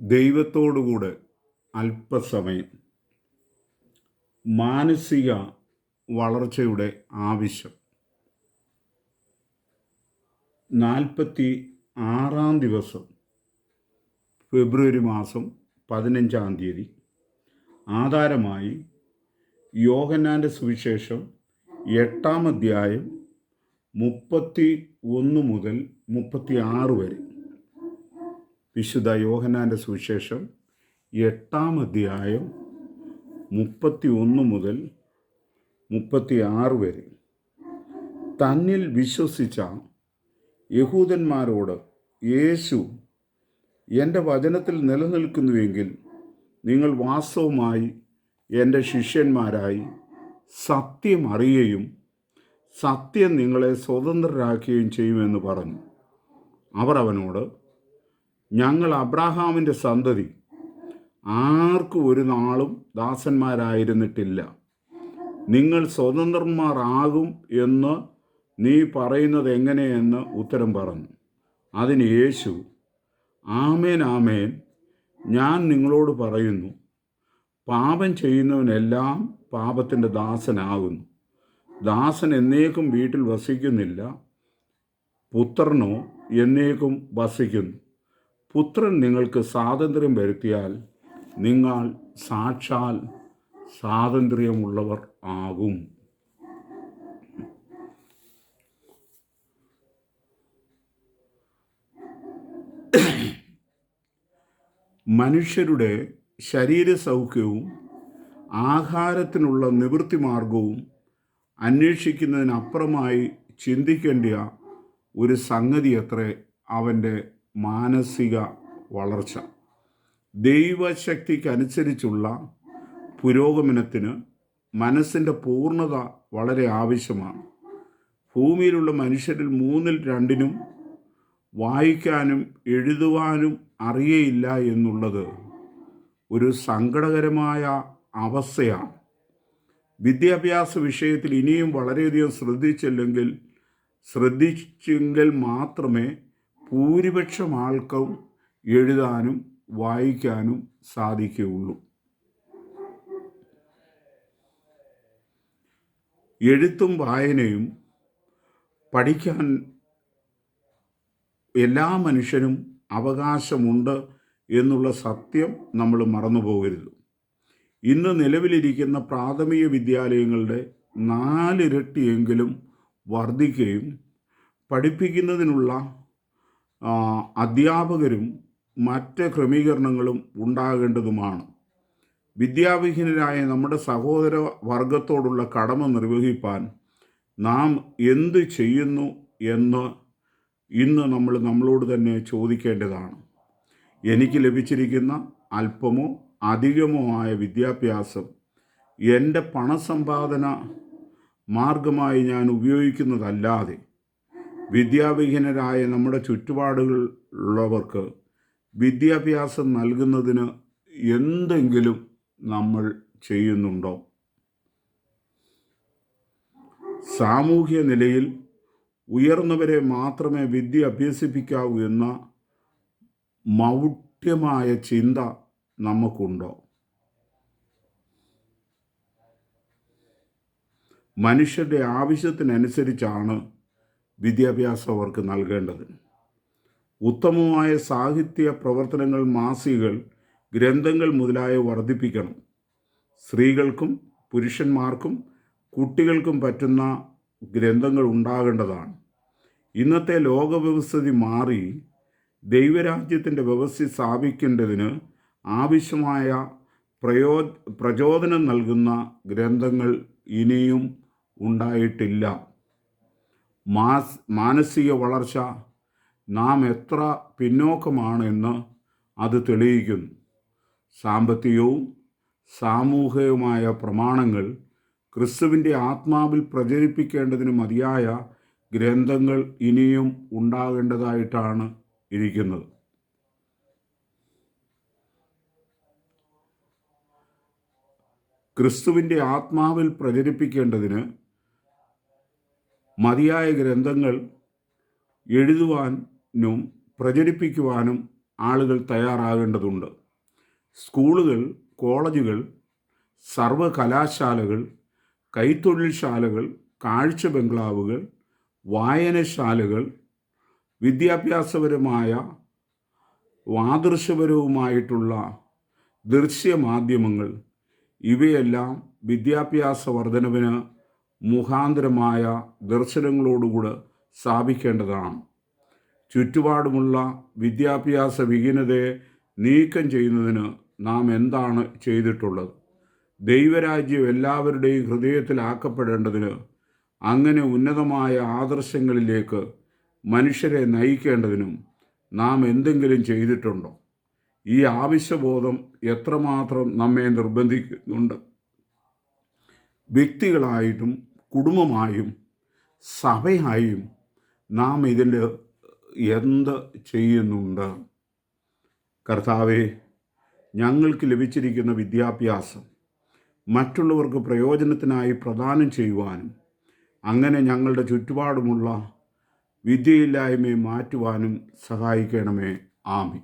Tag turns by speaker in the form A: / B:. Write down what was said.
A: ദൈവത്തോടുകൂടെ അല്പസമയം മാനസിക വളർച്ചയുടെ ആവശ്യം. നാൽപ്പത്തി ആറാം ദിവസം ഫെബ്രുവരി മാസം പതിനഞ്ചാം തീയതി ആധാരമായി യോഹന്നാന്റെ സുവിശേഷം എട്ടാം അധ്യായം മുപ്പത്തി ഒന്ന് മുതൽ മുപ്പത്തി ആറ് വരെ. വിശുദ്ധ യോഹനാന്റെ സുവിശേഷം എട്ടാം അധ്യായം മുപ്പത്തി ഒന്ന് മുതൽ മുപ്പത്തി ആറ് വരെ. തന്നിൽ വിശ്വസിച്ച യഹൂദന്മാരോട് യേശു എന്റെ വചനത്തിൽ നിലനിൽക്കുന്നുവെങ്കിൽ നിങ്ങൾ വാസ്തവമായി എന്റെ ശിഷ്യന്മാരായി സത്യം അറിയുകയും സത്യം നിങ്ങളെ സ്വതന്ത്രരാക്കുകയും ചെയ്യുമെന്ന് പറഞ്ഞു. അവർ അവനോട് ഞങ്ങൾ അബ്രാഹാമിന്റെ സന്തതി. ആർക്കും ഒരു നാളും ദാസന്മാരായിരുന്നിട്ടില്ല. നിങ്ങൾ സ്വതന്ത്രന്മാരാകും എന്ന് നീ പറയുന്നത് എങ്ങനെയെന്ന് ഉത്തരം പറഞ്ഞു. അതിന് യേശു ആമേൻ ആമേൻ. ഞാൻ നിങ്ങളോട് പറയുന്നു പാപം ചെയ്യുന്നവനെല്ലാം പാപത്തിന്റെ ദാസനാകുന്നു. ദാസൻ എന്നേക്കും വീട്ടിൽ വസിക്കുന്നില്ല പുത്രനോ എന്നേക്കും വസിക്കുന്നു. പുത്രൻ നിങ്ങൾക്ക് സ്വാതന്ത്ര്യം വരുത്തിയാൽ നിങ്ങൾ സാക്ഷാൽ സ്വാതന്ത്ര്യമുള്ളവർ ആകും. മനുഷ്യരുടെ ശരീര സൗഖ്യവും ആഹാരത്തിനുള്ള നിവൃത്തി മാർഗവും അന്വേഷിക്കുന്നതിനപ്പുറമായി ചിന്തിക്കേണ്ട ഒരു സംഗതി അത്രേ അവന്റെ മാനസിക വളർച്ച. ദൈവശക്തിക്കനുസരിച്ചുള്ള പുരോഗമനത്തിന് മനസ്സിന്റെ പൂർണത വളരെ ആവശ്യമാണ്. ഭൂമിയിലുള്ള മനുഷ്യരിൽ മൂന്നിൽ രണ്ടിനും വായിക്കാനും എഴുതുവാനും അറിയയില്ല എന്നുള്ളത് ഒരു സങ്കടകരമായ അവസ്ഥയാണ്. വിദ്യാഭ്യാസ വിഷയത്തിൽ ഇനിയും വളരെയധികം ശ്രദ്ധിച്ചില്ലെങ്കിൽ ശ്രദ്ധിച്ചെങ്കിൽ മാത്രമേ ഭൂരിപക്ഷം ആൾക്കും എഴുതാനും വായിക്കാനും സാധിക്കുകയുള്ളൂ. എഴുത്തും വായനയും പഠിക്കാൻ എല്ലാ മനുഷ്യനും അവകാശമുണ്ട് എന്നുള്ള സത്യം നമ്മൾ മറന്നു പോകരുത് ഇന്ന് നിലവിലിരിക്കുന്ന പ്രാഥമിക വിദ്യാലയങ്ങളുടെ നാലിരട്ടിയെങ്കിലും വർദ്ധിക്കുകയും പഠിപ്പിക്കുന്നതിനുള്ള അധ്യാപകരും മറ്റ് ക്രമീകരണങ്ങളും ഉണ്ടാകേണ്ടതുമാണ്. വിദ്യാവിഹീനരായ നമ്മുടെ സഹോദര വർഗത്തോടുള്ള കടമ നിർവഹിപ്പാൻ നാം എന്ത് ചെയ്യുന്നു എന്ന് ഇന്ന് നമ്മൾ നമ്മളോട് തന്നെ ചോദിക്കേണ്ടതാണ്. എനിക്ക് ലഭിച്ചിരിക്കുന്ന അല്പമോ അധികമോ ആയ വിദ്യാഭ്യാസം എന്റെ പണസമ്പാദന മാർഗമായി ഞാൻ ഉപയോഗിക്കുന്നതല്ലാതെ വിദ്യാവിഹീനരായ നമ്മുടെ ചുറ്റുപാടുകളുള്ളവർക്ക് വിദ്യാഭ്യാസം നൽകുന്നതിന് എന്തെങ്കിലും നമ്മൾ ചെയ്യുന്നുണ്ടോ? സാമൂഹ്യ നിലയിൽ ഉയർന്നവരെ മാത്രമേ വിദ്യ അഭ്യസിപ്പിക്കാവൂ എന്ന മൗഢ്യമായ ചിന്ത നമുക്കുണ്ടോ? മനുഷ്യരുടെ ആവശ്യത്തിനനുസരിച്ചാണ് വിദ്യാഭ്യാസം അവർക്ക് നൽകേണ്ടത്. ഉത്തമമായ സാഹിത്യ പ്രവർത്തനങ്ങൾ മാസികകൾ ഗ്രന്ഥങ്ങൾ മുതലായ വർദ്ധിപ്പിക്കണം. സ്ത്രീകൾക്കും പുരുഷന്മാർക്കും കുട്ടികൾക്കും പറ്റുന്ന ഗ്രന്ഥങ്ങൾ ഉണ്ടാകേണ്ടതാണ്. ഇന്നത്തെ ലോകവ്യവസ്ഥിതി മാറി ദൈവരാജ്യത്തിന്റെ വ്യവസ്ഥ സ്ഥാപിക്കേണ്ടതിന് ആവശ്യമായ പ്രയോ പ്രചോദനം നൽകുന്ന ഗ്രന്ഥങ്ങൾ ഇനിയും ഉണ്ടായിട്ടില്ല. മാസ് മാനസിക വളർച്ച നാം എത്ര പിന്നോക്കമാണെന്ന് അത് തെളിയിക്കുന്നു. സാമ്പത്തികവും സാമൂഹികവുമായ പ്രമാണങ്ങൾ ക്രിസ്തുവിന്റെ ആത്മാവിൽ പ്രചരിപ്പിക്കേണ്ടതിന് മതിയായ ഗ്രന്ഥങ്ങൾ ഇനിയും ഉണ്ടാകേണ്ടതായിട്ടാണ് ഇരിക്കുന്നത്. ക്രിസ്തുവിന്റെ ആത്മാവിൽ പ്രചരിപ്പിക്കേണ്ടതിന് മതിയായ ഗ്രന്ഥങ്ങൾ എഴുതുവാനും പ്രചരിപ്പിക്കുവാനും ആളുകൾ തയ്യാറാകേണ്ടതുണ്ട്. സ്കൂളുകൾ കോളേജുകൾ സർവകലാശാലകൾ കൈത്തൊഴിൽശാലകൾ കാഴ്ച ബംഗ്ലാവുകൾ വായനശാലകൾ വിദ്യാഭ്യാസപരമായ വാദൃശ്യപരവുമായിട്ടുള്ള ദൃശ്യമാധ്യമങ്ങൾ ഇവയെല്ലാം വിദ്യാഭ്യാസ വർധനവിന് മുഖാന്തരമായ ദർശനങ്ങളോടുകൂടെ സ്ഥാപിക്കേണ്ടതാണ്. ചുറ്റുപാടുമുള്ള വിദ്യാഭ്യാസ വിഹീനതയെ നീക്കം ചെയ്യുന്നതിന് നാം എന്താണ് ചെയ്തിട്ടുള്ളത്? ദൈവരാജ്യം എല്ലാവരുടെയും ഹൃദയത്തിലാക്കപ്പെടേണ്ടതിന് അങ്ങനെ ഉന്നതമായ ആദർശങ്ങളിലേക്ക് മനുഷ്യരെ നയിക്കേണ്ടതിനും നാം എന്തെങ്കിലും ചെയ്തിട്ടുണ്ടോ? ഈ ആവശ്യബോധം എത്രമാത്രം നമ്മെ നിർബന്ധിക്കുന്നുണ്ട്? വ്യക്തികളായിട്ടും കുടുംബമായും സഭയായും നാം ഇതിന്റെ എന്ത് ചെയ്യുന്നുണ്ട്? കർത്താവെ ഞങ്ങൾക്ക് ലഭിച്ചിരിക്കുന്ന വിദ്യാഭ്യാസം മറ്റുള്ളവർക്ക് പ്രയോജനത്തിനായി പ്രദാനം ചെയ്യുവാനും അങ്ങനെ ഞങ്ങളുടെ ചുറ്റുപാടുമുള്ള വിദ്യയില്ലായ്മയെ മാറ്റുവാനും സഹായിക്കണമേ. ആമി